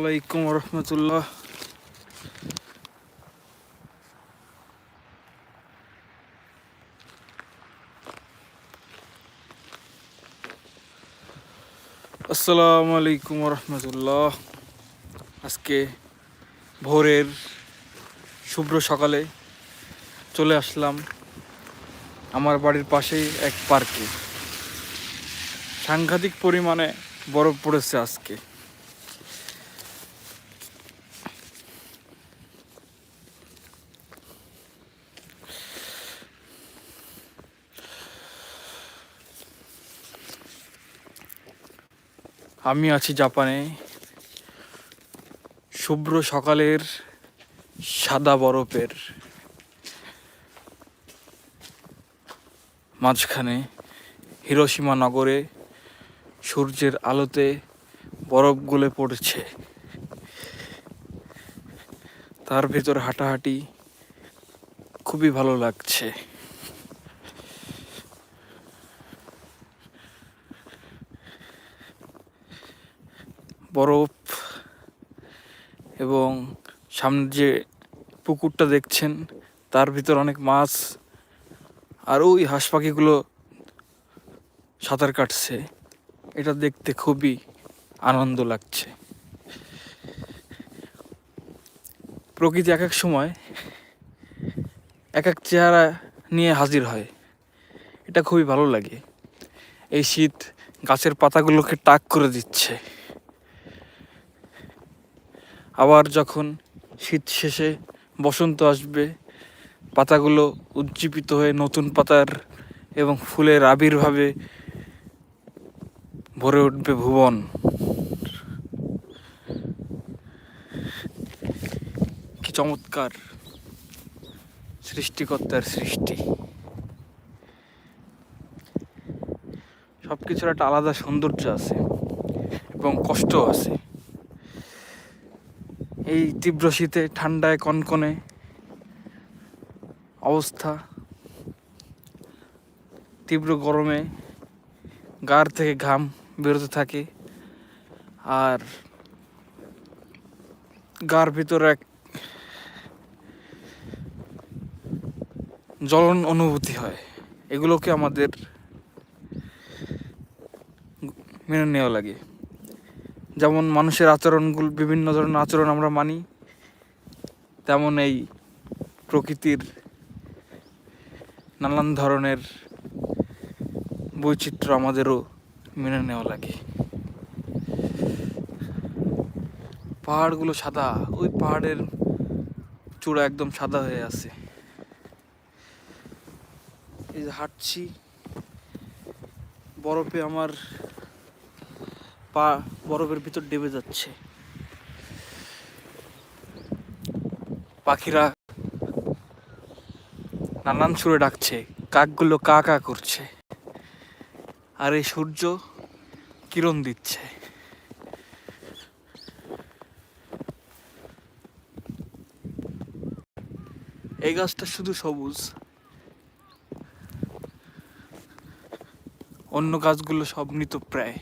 আলাইকুম রহমতুল্লাহ। আসসালামু আলাইকুম রহমতুল্লাহ। আজকে ভোরের শুভ্র সকালে চলে আসলাম আমার বাড়ির পাশেই এক পার্কে। সাংঘাতিক পরিমাণে বরফ পড়েছে আজকে। আমি আছি জাপানে। শুভ্র সকালের সাদা বরফের মাঝখানে হিরোসীমা নগরে সূর্যের আলোতে বরফ গলে পড়ছে। তার ভেতর হাঁটাহাঁটি খুবই ভালো লাগছে। বরফ এবং সামনে যে পুকুরটা দেখছেন, তার ভিতর অনেক মাছ আর ওই হাঁস পাখিগুলো সাঁতার কাটছে। এটা দেখতে খুবই আনন্দ লাগছে। প্রকৃতি এক এক সময় এক এক চেহারা নিয়ে হাজির হয়। এটা খুবই ভালো লাগে। এই শীত গাছের পাতাগুলোকে টাক করে দিচ্ছে। আবার যখন শীত শেষে বসন্ত আসবে, পাতাগুলো উজ্জীবিত হয়ে নতুন পাতার এবং ফুলের আবির্ভাবে ভরে উঠবে ভুবন। কি চমৎকার সৃষ্টিকর্তার সৃষ্টি। সবকিছুর একটা আলাদা সৌন্দর্য আছে এবং কষ্ট আছে। এই তীব্র শীতে, ঠান্ডায়, কনকনে অবস্থা। তীব্র গরমে গার থেকে ঘাম বেরোতে থাকে। আর গার ভিতরে এক জ্বলন অনুভূতি হয়। এগুলোকে আমাদের মেনে নেওয়া লাগে। যেমন মানুষের আচরণগুলো, বিভিন্ন ধরনের আচরণ আমরা মানি, তেমন এই প্রকৃতির নানান ধরনের বৈচিত্র্য আমাদেরও মেনে নেওয়া লাগে। পাহাড়গুলো সাদা, ওই পাহাড়ের চূড়া একদম সাদা হয়ে আছে। এই যে হাঁটছি, বরফে আমার পা বরফের ভিতর ডেবে যাচ্ছে। পাখিরা নানান সুরে ডাকছে, কাকগুলো কা কা করছে। আর এই সূর্য কিরণ দিচ্ছে। এই গাছটা শুধু সবুজ। অন্য গাছগুলো সব মৃত প্রায়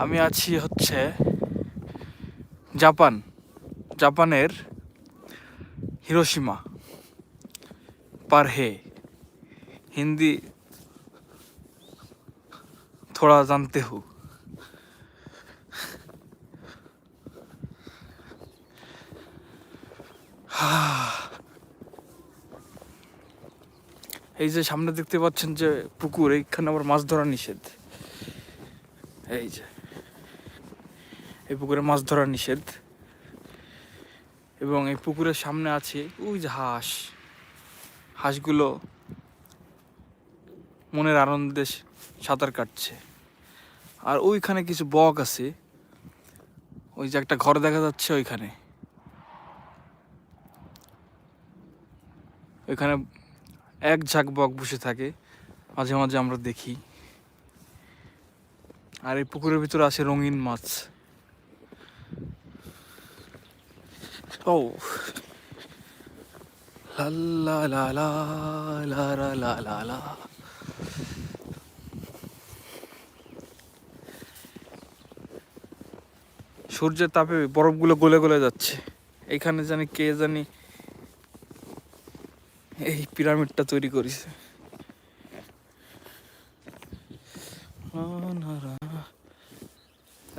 আমি আছি হচ্ছে জাপান, জাপানের হিরোসীমা পার হে। হিন্দি থোড়া জানতে হু। এই যে সামনে দেখতে পাচ্ছেন যে পুকুর, এইখানে আবার মাছ ধরা নিষেধ। এই যে। এই পুকুরে মাছ ধরা নিষেধ। এবং এই পুকুরের সামনে আছে, ওই যে হাঁস। হাঁসগুলো মনের আনন্দে সাঁতার কাটছে। আর ওইখানে কিছু বক আছে। ওই যে একটা ঘর দেখা যাচ্ছে ওইখানে। ওইখানে এক ঝাঁক বক বসে থাকে। মাঝে মাঝে আমরা দেখি। আর এই পুকুরের ভিতরে আছে রঙিন মাছ। ও লা লা লা লা লা লা লা লা সূর্যের তাপে বরফগুলো গলে গলে যাচ্ছে। এখানে জানি কে জানি এই পিরামিডটা তৈরি করেছে।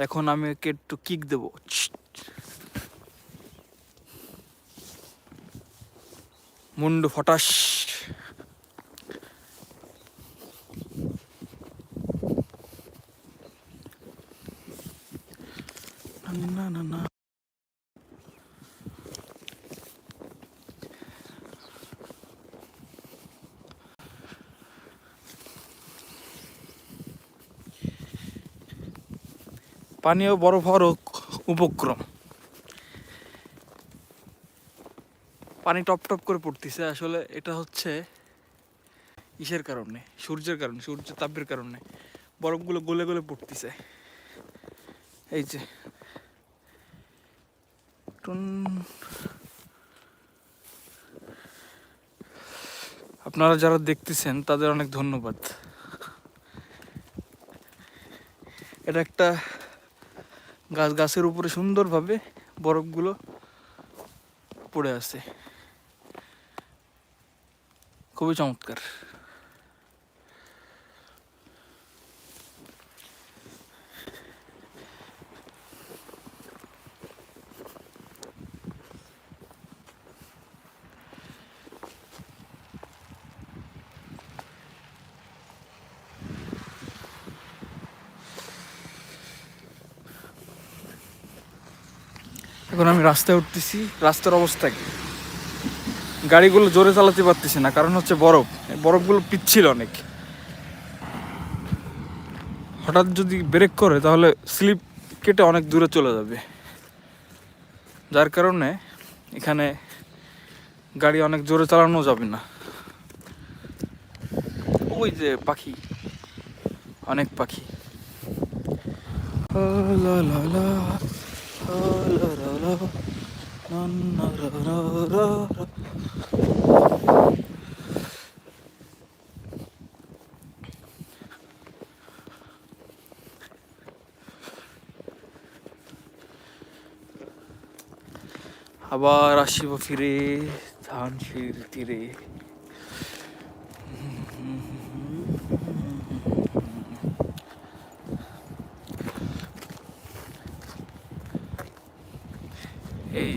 এখন আমি একে একটু কিক দেবো। মুন্ডু ফটাস। না না না পানীয় বরফ হওয়ার উপক্রম। পানি টপ টপ করে পড়তেছে। আসলে এটা হচ্ছে ইসের কারণে, সূর্যের কারণে সূর্যের তাপের কারণে। বরফগুলো গলে গলে পড়তেছে। এই যে। আপনারা যারা দেখতেছেন, তাদের অনেক ধন্যবাদ। এটা একটা গাছ, গাছের উপরে সুন্দরভাবে বরফগুলো পড়ে আছে। খুবই চমৎকার। এখন আমি রাস্তায় উঠতেছি। রাস্তার অবস্থা কি? গাড়িগুলো জোরে চালাতে পারতেছি না, কারণ হচ্ছে বরফ। বরফগুলো পিচ্ছিল অনেক। হঠাৎ যদি ব্রেক করে, তাহলে স্লিপ কেটে অনেক দূরে চলে যাবে। যার কারণে এখানে গাড়ি অনেক জোরে চালানো যাবে না। ওই যে পাখি। অনেক পাখি। আবার আসিব ফিরে ধানসির তীরে। এই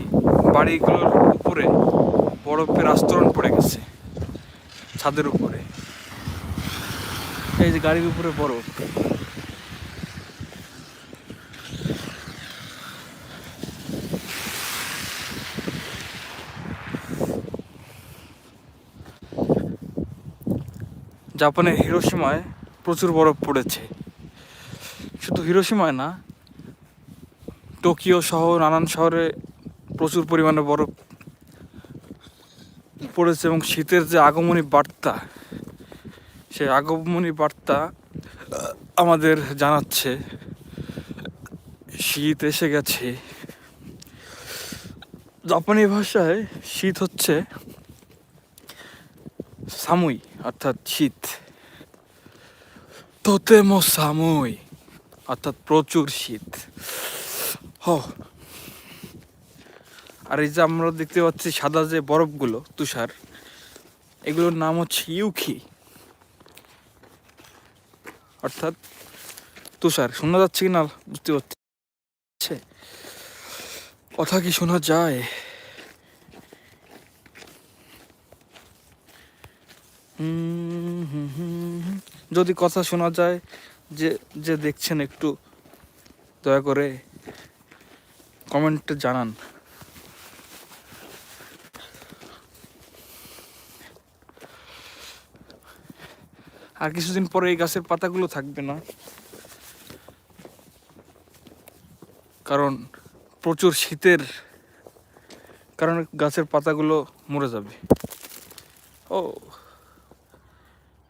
বাড়িগুলোর উপরে বরফের আস্তরণ পড়ে গেছে, ছাদের উপরে। এই যে গাড়ির উপরে বরফ। জাপানের হিরোসীমায় প্রচুর বরফ পড়েছে। শুধু হিরোসীমায় না, টোকিও সহ নানান শহরে প্রচুর পরিমাণে বরফ পড়েছে এবং শীতের যে আগমনী বার্তা, সেই আগমনী বার্তা আমাদের জানাচ্ছে, শীত এসে গেছে। জাপানি ভাষায় শীত হচ্ছে সামুই। অর্থাৎ শীত। তোতেমো সামুই, অর্থাৎ প্রচুর শীত। হ। আর এই যে আমরা দেখতে পাচ্ছি সাদা যে বরফগুলো, তুষার, এগুলোর নাম হচ্ছে ইউখি। অর্থাৎ তুষার। শোনা যাচ্ছে কি না বুঝতে পারছি কথা কি শোনা যায়? যদি কথা শোনা যায় যে যে দেখছেন একটু দয়া করে কমেন্টে জানান। আর কিছুদিন পরে এই গাছের পাতাগুলো থাকবে না। কারণ প্রচুর শীতের কারণে গাছের পাতাগুলো মরে যাবে। ও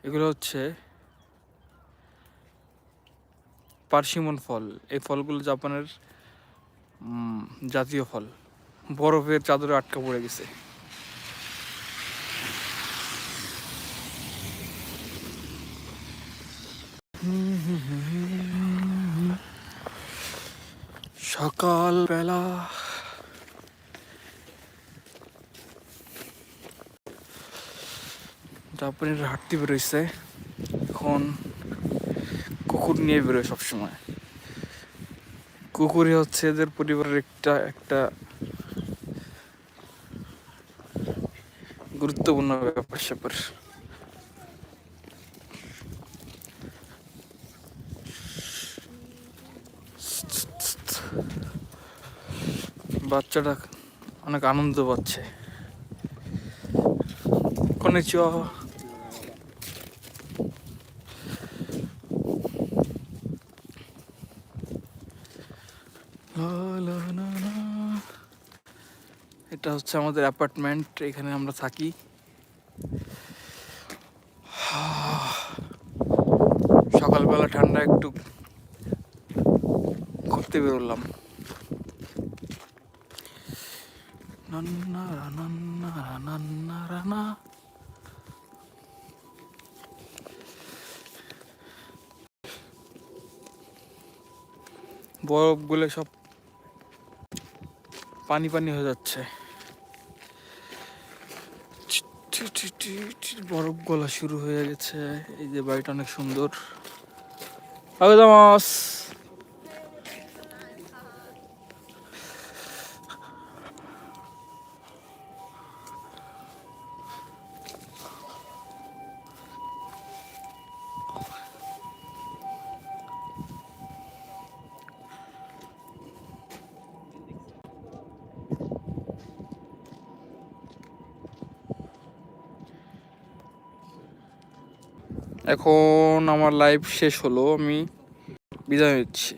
এগুলো হচ্ছে পার্সিমন ফল। এই ফলগুলো জাপানের জাতীয় ফল। বরফের চাদরে আটকা পড়ে গেছে। সকালবেলা জাপানিরা হাঁটতে বেরোইছে। এখন কুকুর নিয়ে বেরোয় সবসময়। কুকুরই হচ্ছে এদের পরিবারের একটা একটা গুরুত্বপূর্ণ ব্যাপার স্যাপার। বাচ্চাটা অনেক আনন্দ পাচ্ছে। কনেচিওয়া লা লা না না। এটা হচ্ছে আমাদের অ্যাপার্টমেন্ট, এখানে আমরা থাকি। সকালবেলা ঠান্ডা একটু ঘুরতে বেরোলাম। বরফগুলো সব পানি পানি হয়ে যাচ্ছে। বরফ গলা শুরু হয়ে গেছে। এই যে বাড়িটা অনেক সুন্দর। আগাদামাস এখন আমার লাইফ শেষ হলো আমি বিদায় নিচ্ছি।